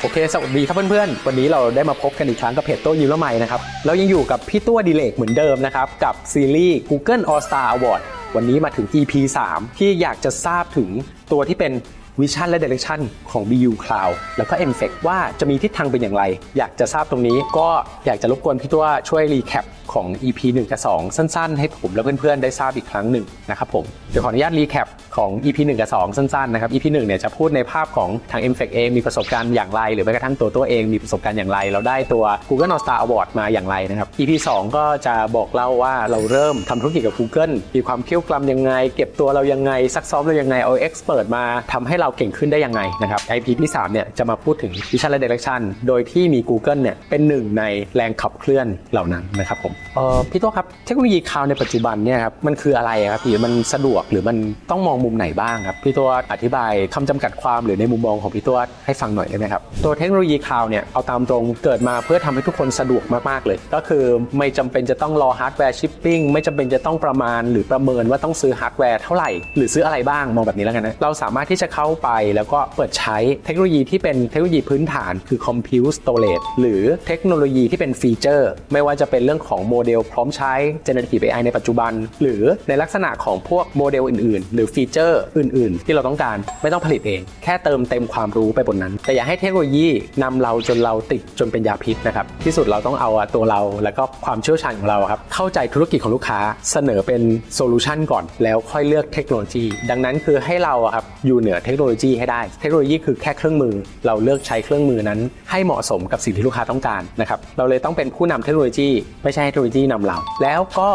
โอเค สวัสดีครับเพื่อนๆ วันนี้เราได้มาพบกันอีกครั้งกับเพจโต้ยิมละไมนะครับ เรายังอยู่กับพี่ตัวดีเลกเหมือนเดิมนะครับ กับซีรีส์ Google All Star Award วันนี้มาถึง EP 3 ที่อยากจะทราบถึงตัวที่เป็น วิชั่นและ Direction ของ BU Cloud แล้วก็ m f e c ว่าจะมีทิศทางเป็นอย่างไร อยากจะทราบตรงนี้ก็อยากจะรบกวนพี่ตัวช่วยรีแคปของ EP 1กับ2 สั้นๆ ให้ผมและเพื่อนๆ ได้ทราบอีกครั้งหนึ่งนะครับผมเดี๋ยวขออนุญาตรีแคปของ EP 1กับ2 สั้นๆ นะครับ EP 1เนี่ยจะพูดในภาพของทาง m f e c เองมีประสบการณ์อย่างไร หรือแม้กระทั่งตัวตัวเองมีประสบการณ์อย่างไร เราได้ตัว Google All Star Award มาอย่างไรนะครับ EP 2 ก็จะบอกเล่าว่าเราเริ่มทำธุรกิจกับ Google มีความเคี่ยวกลำยังไง เก็บตัวเรายังไงซักซ้อมเรายังไงเอา expert มาทำให้เราเก่งขึ้นได้ยังไงนะครับ IP ที่3เนี่ยจะมาพูดถึง Vision และ Direction โดยที่มี Google เนี่ยเป็นหนึ่งในแรงขับเคลื่อนเหล่านั้นนะครับผมเอ่อพี่ตัวครับเทคโนโลยีคลาวในปัจจุบันเนี่ยครับมันคืออะไรครับพี่มันสะดวกหรือมันต้องมองมุมไหนบ้างครับพี่ตัวอธิบายคำจำกัดความหรือในมุมมองของพี่ตัวให้ฟังหน่อยได้ไหมครับตัวเทคโนโลยีคลาวเนี่ยเอาตามตรงเกิดมาเพื่อทำให้ทุกคนสะดวกมากๆเลย ก็คือไม่จำเป็นจะต้องรอฮาร์ดแวร์ชิปปิ้งไม่จำเป็นจะต้องประมาณหรือประเมินว่าต้องซื้อฮาร์ดแวร์เท่าไหร่หรือซื้ออะไรบ้างมองแบบนี้แล้วกันนะเราสามารถที่จะเข้าไป แล้วก็เปิดใช้เทคโนโลยีที่เป็นเทคโนโลยีพื้นฐานคือ Compute Storage หรือเทคโนโลยีที่เป็นฟีเจอร์ ไม่ว่าจะเป็นเรื่องของโมเดลพร้อมใช้ Generative AI ในปัจจุบัน หรือในลักษณะของพวกโมเดลอื่นๆ หรือฟีเจอร์อื่น ๆ ที่เราต้องการไม่ต้องผลิตเอง แค่เติมเต็มความรู้ไปบนนั้น แต่อย่าให้เทคโนโลยีนำเราจนเราติดจนเป็นยาพิษนะครับที่สุดเราต้องเอาตัวเราแล้วก็ความเชี่ยวชาญของเราครับเข้าใจธุรกิจของลูกค้าเสนอเป็นโซลูชันก่อนแล้วค่อยเลือกเทคโนโลยี ดังนั้นคือให้เราครับอยู่เหนือเทคโนโลโลยีให้ได้ เทคโนโลยีคือแค่เครื่องมือ เราเลือกใช้เครื่องมือนั้น ให้เหมาะสมกับสิ่งที่ลูกค้าต้องการนะครับ เราเลยต้องเป็นผู้นำเทคโนโลยี ไม่ใช่เทคโนโลยีนำเรา แล้วก็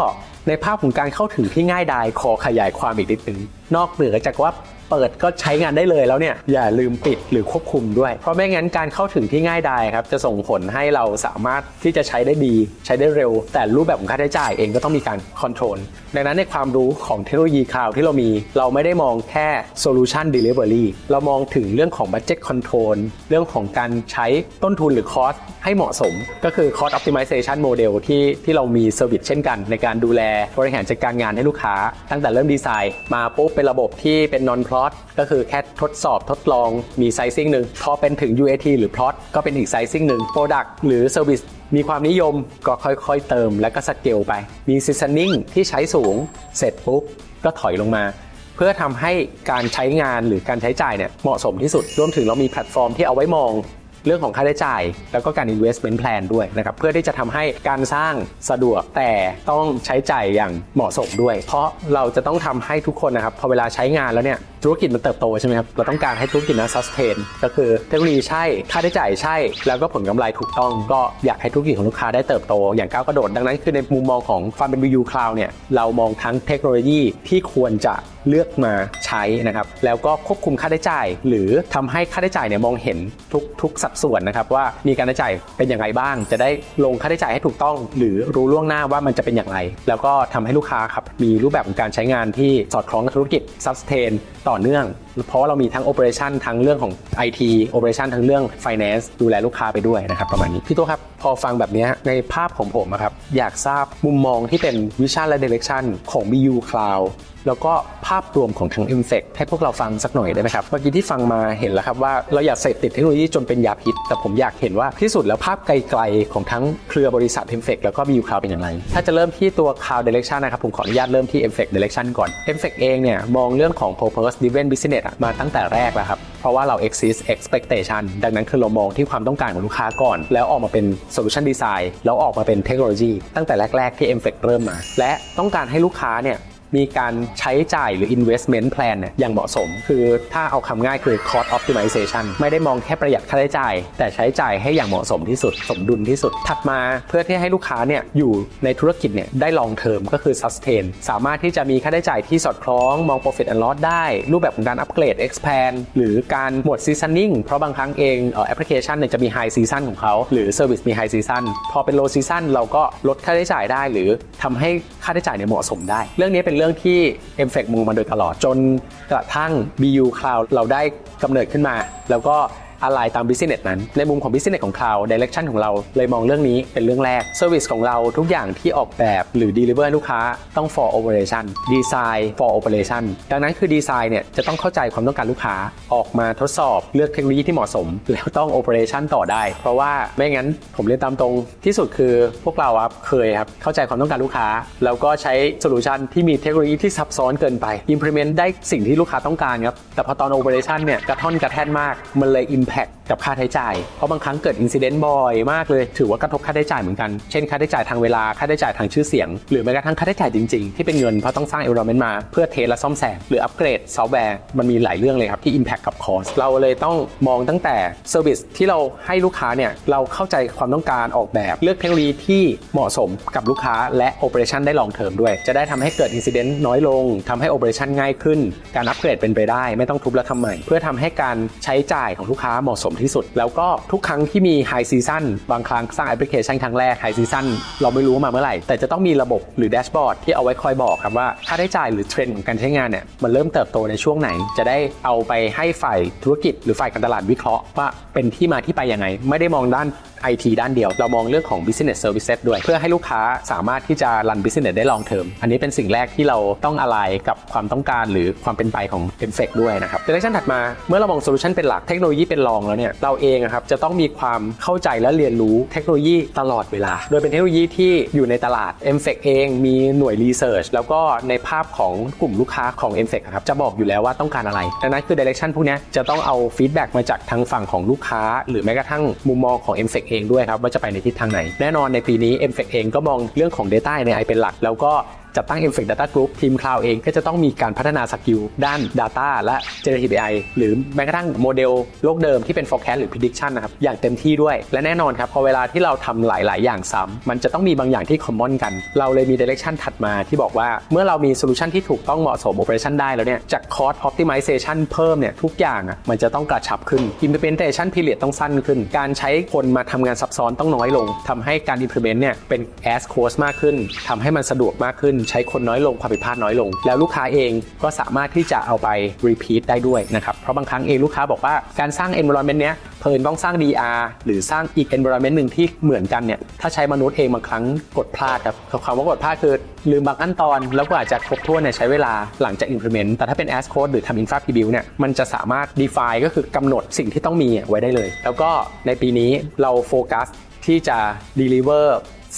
ในภาพของการเข้าถึงที่ง่ายดายขอขยายความอีกนิดนึงนอกเหนือจากว่า เปิดก็ใช้งานได้เลยแล้วเนี่ยอย่าลืมปิดหรือควบคุมด้วย เพราะไม่งั้นการเข้าถึงที่ง่ายดายครับจะส่งผลให้เราสามารถที่จะใช้ได้ดี ใช้ได้เร็ว แต่รูปแบบของค่าใช้จ่ายเองก็ต้องมีการคอนโทรลดังนั้นในความรู้ของเทคโนโลยีคลาวด์ที่เรามี เราไม่ได้มองแค่ Solution Delivery เรามองถึงเรื่องของ Budget Control เรื่องของการใช้ต้นทุนหรือคอสให้เหมาะสม ก็คือ Cost Optimization Model ที่ที่เรามีเซอร์วิสเช่นกัน ในการดูแลบริหารจัดการงานให้ลูกค้า ตั้งแต่เริ่มดีไซน์ มาปุ๊บเป็นระบบที่เป็น non plot ก็คือแค่ทดสอบทดลองมีไซซิ่งหนึ่งพอเป็นถึง UAT หรือ plot ก็เป็นอีกไซซิ่งหนึ่ง Product หรือ Service มีความนิยมก็ค่อยๆเติมแล้วก็สเกลไป มี seasoning ที่ใช้สูงเสร็จปุ๊บก็ถอยลงมา เพื่อทำให้การใช้งานหรือการใช้จ่ายเนี่ยเหมาะสมที่สุดรวมถึงเรามีแพลตฟอร์มที่เอาไว้มอง เรื่องของค่าใช้จ่าย แล้วก็การ investment plan ด้วยนะครับ เพื่อที่จะทำให้การสร้างสะดวกแต่ต้องใช้จ่ายอย่างเหมาะสมด้วย เพราะเราจะต้องทำให้ทุกคนนะครับพอเวลาใช้งานแล้วเนี่ยธุรกิจมันเติบโตใช่ไหมครับ เราต้องการให้ธุรกิจนั้น sustain ก็คือเทคโนโลยีใช่ ค่าใช้จ่ายใช่ แล้วก็ผลกำไรถูกต้อง ก็อยากให้ธุรกิจของลูกค้าได้เติบโต อย่างก้าวกระโดด ดังนั้นคือในมุมมองของความเป็น BU Cloud เนี่ย เรามองทั้งเทคโนโลยีที่ควรจะ เลือกมาใช้นะครับ แล้วก็ควบคุมค่าใช้จ่าย หรือทำให้ค่าใช้จ่ายเนี่ยมองเห็นทุกทุกสัดส่วนนะครับว่ามีการใช้จ่ายเป็นอย่างไรบ้าง จะได้ลงค่าใช้จ่ายให้ถูกต้อง หรือรู้ล่วงหน้าว่ามันจะเป็นอย่างไร แล้วก็ทำให้ลูกค้าครับมีรูปแบบของการใช้งานที่สอดคล้องกับธุรกิจ sustain ต่อเนื่อง เพราะว่าเรามีทั้ง operation ทั้งเรื่องของ IT operation ทั้งเรื่อง finance ดูแลลูกค้าไปด้วยนะครับประมาณนี้พี่ตัวครับพอฟังแบบนี้ในภาพของผมอะครับอยากทราบมุมมองที่เป็นวิชั่นและ direction ของ BU Cloud แล้วก็ภาพรวมของทาง m f e c ให้พวกเราฟังสักหน่อยได้ไหมครับ เมื่อกี้ที่ฟังมาเห็นแล้วครับว่าเราอยากเสพติดเทคโนโลยีจนเป็นยาพิษ แต่ผมอยากเห็นว่าที่สุดแล้วภาพไกลๆ ของทั้งเครือบริษัท m f e c แล้วก็ BU Cloud เป็นอย่างไร ถ้าจะเริ่มที่ตัว Cloud Direction นะครับ ผมขออนุญาตเริ่มที่ m f e c Direction ก่อน m f e c เองเนี่ยมองเรื่องของ Purpose Driven Business มาตั้งแต่แรกแล้วครับเพราะว่าเรา exist expectation ดังนั้นคือเรามองที่ความต้องการของลูกค้าก่อน แล้วออกมาเป็น solution design แล้วออกมาเป็นเทคโนโลยีตั้งแต่แรกๆที่ m f e c เริ่มมา และต้องการให้ลูกค้าเนี่ย มีการใช้จ่ายหรือ investment plan เนี่ยอย่างเหมาะสม คือถ้าเอาคำง่ายคือ cost optimization ไม่ได้มองแค่ประหยัดค่าใช้จ่าย แต่ใช้จ่ายให้อย่างเหมาะสมที่สุด สมดุลที่สุด ถัดมาเพื่อที่ให้ลูกค้าเนี่ยอยู่ในธุรกิจเนี่ยได้ long term ก็คือ sustain สามารถที่จะมีค่าใช้จ่ายที่สอดคล้องมอง profit and loss ได้ รูปแบบของการ upgrade expand หรือการหมด seasoning เพราะบางครั้งเองแอปพลิเคชันเนี่ยจะมี high season ของเขาหรือ service มี high season พอเป็น low season เราก็ลดค่าใช้จ่ายได้ หรือทำให้ค่าใช้จ่ายเนี่ยเหมาะสมได้ เรื่องนี้เป็นรื่องที่ m f e c มองมาโดยตลอดจนกระทั่ง BU Cloud เราได้กำเนิดขึ้นมา แล้วก็ อะไรตาม business นั้น ในมุมของ business ของ cloud direction ของเราเลยมองเรื่องนี้เป็นเรื่องแรก service ของเราทุกอย่างที่ออกแบบหรือ deliver ให้ลูกค้าต้อง for operation design for operation ดังนั้นคือ design เนี่ยจะต้องเข้าใจความต้องการลูกค้าออกมาทดสอบเลือกเทคโนโลยีที่เหมาะสม แล้วต้อง operation ต่อได้ เพราะว่าไม่งั้นผมเรียนตามตรงที่สุดคือพวกเราครับเคยครับเข้าใจความต้องการลูกค้า แล้วก็ใช้โซลูชันที่มีเทคโนโลยีที่ซับซ้อนเกินไป implement ได้สิ่งที่ลูกค้าต้องการครับแต่พอตอน operation เนี่ยกระท่อนกระแท่นมากมันเลย impact กับค่าใช้จ่าย เพราะบางครั้งเกิด incident บ่อยมากเลย ถือว่ากระทบค่าใช้จ่ายเหมือนกัน เช่นค่าใช้จ่ายทางเวลา ค่าใช้จ่ายทางชื่อเสียง หรือแม้กระทั่งค่าใช้จ่ายจริงๆ ที่เป็นเงินเพราะต้องสร้าง environment มาเพื่อเทสและซ่อมแซมหรืออัปเกรดซอฟต์แวร์มันมีหลายเรื่องเลยครับที่ impact กับ cost เราเลยต้องมองตั้งแต่ service ที่เราให้ลูกค้าเนี่ยเราเข้าใจความต้องการออกแบบเลือกเทคโนโลยีที่เหมาะสมกับลูกค้าและ operation ได้ long term ด้วย จะได้ทำให้เกิด incident น้อยลงทำให้ operation ง่ายขึ้น การอัปเกรดเป็นไปได้ ไม่ต้องทุบและทำใหม่ เพื่อทำให้การใช้จ่ายของลูกค้าเหมาะสมที่สุด แล้วก็ทุกครั้งที่มีไฮซีซันบางครั้งสร้างแอปพลิเคชันครั้งแรกไฮซีซันเราไม่รู้ว่ามาเมื่อไหร่ แต่จะต้องมีระบบหรือแดชบอร์ดที่เอาไว้คอยบอกครับว่าค่าใช้จ่ายหรือเทรนด์ของการใช้งานเนี่ยมันเริ่มเติบโตในช่วงไหน จะได้เอาไปให้ฝ่ายธุรกิจ หรือฝ่ายการตลาดวิเคราะห์ว่าเป็นที่มาที่ไปยังไง ไม่ได้มองด้าน IT ด้านเดียว เรามองเรื่องของ business services ด้วย เพื่อให้ลูกค้าสามารถที่จะรัน business ได้ long term อันนี้เป็นสิ่งแรกที่เราต้องอะไรกับความต้องการหรือความเป็นไปของ e m f e c ด้วยนะครับ direction ถัดมาเมื่อเรามอง solution เป็นหลักเทคโนโลยีเป็นรองแล้วเนี่ยเราเองอะครับจะต้องมีความเข้าใจและเรียนรู้เทคโนโลยีตลอดเวลา โดยเป็นเทคโนโลยีที่อยู่ในตลาด e m f e c เองมีหน่วย research แล้วก็ในภาพของกลุ่มลูกค้าของ e m f e c ครับจะบอกอยู่แล้วว่าต้องการอะไรดังนั้นคือ direction พวกนี้จะต้องเอา feedback มาจากทางฝั่งของลูกค้า หรือแม้กระทั่งมุมมองของ e m f e c เองด้วยครับว่าจะไปในทิศทางไหน แน่นอนในปีนี้ m f e c เองก็มองเรื่องของ Data ใน i เป็นหลัก แล้วก็ จัดตั้ง m f e c Data Group ทีม Cloud เองก็จะต้องมีการพัฒนาสกิลด้าน Data และ Generative AI หรือแม้กระทั่งโมเดลโลกเดิมที่เป็น forecast หรือ prediction นะครับอย่างเต็มที่ด้วย และแน่นอนครับพอเวลาที่เราทำหลาย ๆ อย่างซ้ำมันจะต้องมีบางอย่างที่ common กัน เราเลยมี direction ถัดมาที่บอกว่าเมื่อเรามี solution ที่ถูกต้องเหมาะสม operation ได้แล้วเนี่ยจาก cost optimization เพิ่มเนี่ยทุกอย่างอะมันจะต้องกระชับขึ้น implementation period ต้องสั้นขึ้น การใช้คนมาทำงานซับซ้อนต้องน้อยลงทำให้การ implement เนี่ยเป็น as cost มากขึ้นทำให้มันสะดวกมากขึ้นใช้คนน้อยลงความผิดพลาดน้อยลง แล้วลูกค้าเองก็สามารถที่จะเอาไป repeat ได้ด้วยนะครับ เพราะบางครั้งเองลูกค้าบอกว่าการสร้าง environment เนี้ยเพลินต้องสร้าง DR หรือสร้างอีก environment หนึ่งที่เหมือนกันเนี่ยถ้าใช้มนุษย์เองบางครั้งกดพลาดครับคำว่ากดพลาดคือลืมบางขั้นตอน แล้วก็อาจจะครบถ้วนเนี่ยใช้เวลาหลังจาก implement แต่ถ้าเป็น as code หรือทำ infra preview เนี่ยมันจะสามารถ define ก็คือกำหนดสิ่งที่ต้องมีไว้ได้เลย แล้วก็ในปีนี้เราโฟกัสที่จะ deliver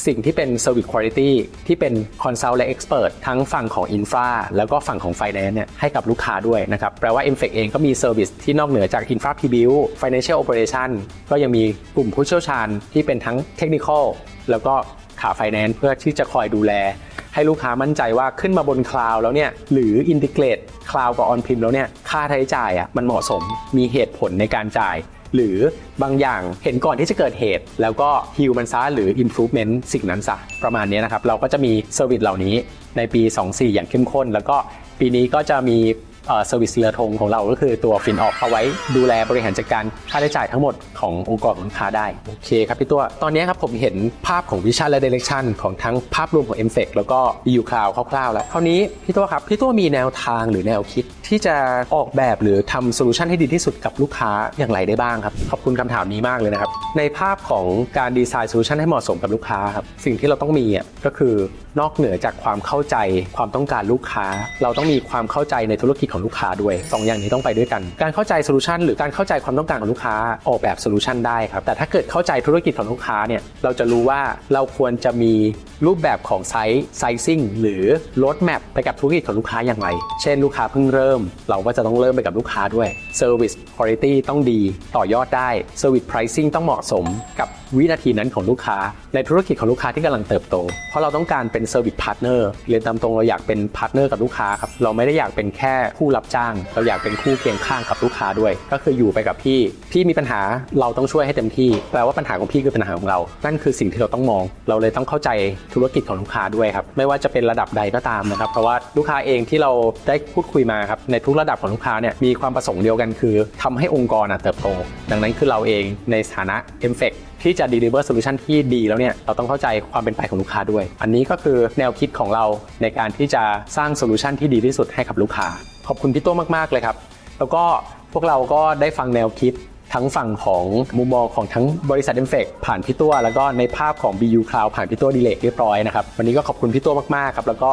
สิ่งที่เป็น Service Quality ที่เป็น Consult และ Expert ทั้งฝั่งของ Infra แล้วก็ฝั่งของ Finance เนี่ยให้กับลูกค้าด้วยนะครับ แปลว่า m f e c เองก็มี Service ที่นอกเหนือจาก Infra Preview Financial Operation ก็ยังมีกลุ่มผู้เชี่ยวชาญที่เป็นทั้ง Technical แล้วก็ขา Finance เพื่อที่จะคอยดูแล ให้ลูกค้ามั่นใจว่าขึ้นมาบนคลาวแล้วเนี่ยหรืออินทิเกรตคลาวกับออนพริมแล้วเนี่ยค่าใช้จ่ายอะมันเหมาะสมมีเหตุผลในการจ่าย หรือบางอย่างเห็นก่อนที่จะเกิดเหตุ แล้วก็ฮิวมันซะหรือ improvement สิ่งนั้นซะประมาณนี้นะครับ เราก็จะมีเซอร์วิสเหล่านี้ในปี 24 อย่างเข้มข้น แล้วก็ปีนี้ก็จะมี เซอร์วิสเรือธงของเราก็คือตัวฟินออกเอาไว้ดูแลบริหารจัดการค่าใช้จ่ายทั้งหมดขององค์กรของลูกค้าได้โอเคครับพี่ตัว ตอนนี้ครับผมเห็นภาพของวิชั่นและ Direction ของทั้งภาพรวมของ m f e c แล้วก็ EU Cloud คร่าวๆแล้วคราวนี้พี่ตัวครับพี่ตัวมีแนวทางหรือแนวคิดที่จะออกแบบหรือทำโซลูชันให้ดีที่สุดกับลูกค้าอย่างไรได้บ้างครับขอบคุณคำถามนี้มากเลยนะครับในภาพของการดีไซน์โซลูชันให้เหมาะสมกับลูกค้าครับสิ่งที่เราต้องมีอะก็คือนอกเหนือจากความเข้าใจความต้องการลูกค้า เราต้องมีความเข้าใจในธุรกิจของลูกค้าด้วยสองอย่างนี้ต้องไปด้วยกัน การเข้าใจโซลูชันหรือการเข้าใจความต้องการของลูกค้าออกแบบโซลูชันได้ครับ แต่ถ้าเกิดเข้าใจธุรกิจของลูกค้าเนี่ย เราจะรู้ว่าเราควรจะมีรูปแบบของไซส์ไซซิ่งหรือรถแมพไปกับธุรกิจของลูกค้าอย่างไร เช่นลูกค้าเพิ่งเริ่ม เราก็จะต้องเริ่มไปกับลูกค้าด้วย Service Quality ต้องดี ต่อยอดได้ Service Pricing ต้องเหมาะสมกับวินาทีนั้นของลูกค้า ในธุรกิจของลูกค้าที่กำลังเติบโต เพราะเราต้องการเป็น Service Partner เรียนตามตรงเราอยากเป็นพาร์ทเนอร์กับลูกค้าครับเราไม่ได้อยากเป็นแค่ผู้รับจ้าง เราอยากเป็นคู่เคียงข้างกับลูกค้าด้วย ก็คืออยู่ไปกับพี่ พี่มีปัญหาเราต้องช่วยให้เต็มที่แปลว่าปัญหาของพี่คือปัญหาของเรา นั่นคือสิ่งที่เราต้องมอง เราเลยต้องเข้าใจธุรกิจของลูกค้าด้วยครับไม่ว่าจะเป็นระดับใดก็ตามนะครับเพราะว่าลูกค้าเองที่เราได้พูดคุยมาครับในทุกระดับของลูกค้าเนี่ยมีความประสงค์เดียวกันคือทำให้องค์กรเติบโต ดังนั้นคือเราเองในฐานะ m f e c ที่จะ deliver solution ที่ดีแล้วเนี่ยเราต้องเข้าใจความเป็นไปของลูกค้าด้วย อันนี้ก็คือแนวคิดของเราในการที่จะสร้างโซลูชันที่ดีที่สุดให้กับลูกค้า ขอบคุณพี่ตัวมากๆเลยครับ แล้วก็พวกเราก็ได้ฟังแนวคิดทั้งฝั่งของมุมมองของทั้งบริษัท m f e c ผ่านพี่ตัว แล้วก็ในภาพของ BU Cloud ผ่านพี่ตัวดีเลกเรียบร้อยนะครับ วันนี้ก็ขอบคุณพี่ตัวมากๆครับ แล้วก็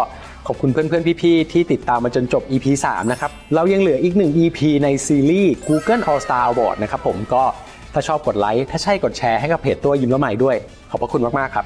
ขอบคุณเพื่อนๆ พี่ๆ ที่ติดตามมาจนจบ EP 3 นะครับ เรายังเหลืออีกหนึ่ง EP ในซีรีส์ Google All Star Award นะครับผมก็ ถ้าชอบกดไลค์ถ้าใช่กดแชร์ให้กับเพจตัวยิ้มละใหม่ด้วย ขอบพระคุณมากๆครับ